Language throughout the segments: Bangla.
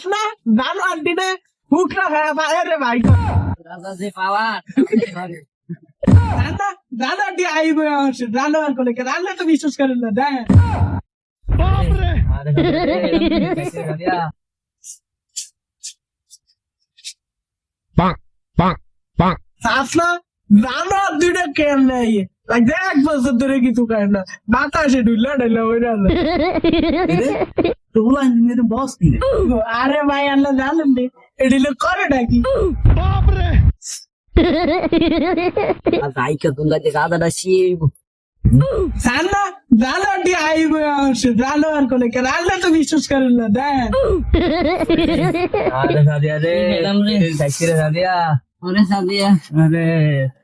চাস না জানোয়ার দিনে হুকরা হয়ে বাইরে ভাই রাজা যে পাওয়ার জানা জানোয়ার দিয়ে আইবে আসে জানোয়ার করে কে রান্না তো বিশ্বাস করেন না দেখ চাস না জানোয়ার দুইটা কেন নেই। লাগছে এক বছর ধরে কিছু খায় না। বাতাসে ঢুললা ঢুললা ওই রান্না তোগুলো ইঞ্জিনিয়ারিং বস কি আরে ভাই আল্লাহ জানেন রে এডিলে করে নাকি? আর গাইকে দুলাতে গাদাটা শিব জানা জানোয়ার দিয়ে আইবে আসে জানোয়ার করে কে রান্না তো বিশ্বাস করেন না দেখ আরে সাদিয়া রে খাইছি রে। সাদিয়া। ওরে সাদিয়া। আরে।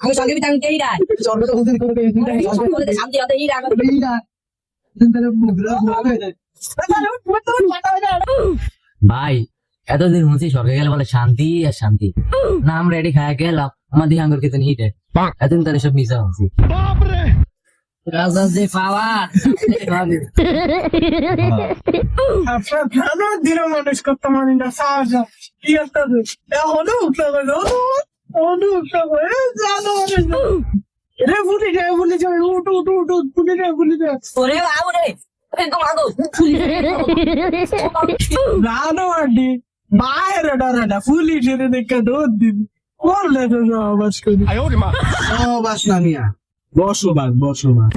আমি সঙ্গে বিতাং কেই রাই ভাই এতদিন হচ্ছে স্বর্গে গেলে বলে শান্তি আর শান্তি। না আমরা এটি খায় গেলাম আমাদের আঙ্গুর খেতে হিটে এতদিন তার সব মিশা হচ্ছে রাজা যে পাওয়ার আপনার জানোয়ার দিনে মানুষ করতে মানি না সাহস কি হতে এখনও উঠতে বাইরে ডরে না ফুলি ছেড়ে দেখে দৌড় দিবি করলে তো সহবাস না মিয়া বসবাস বসবাস.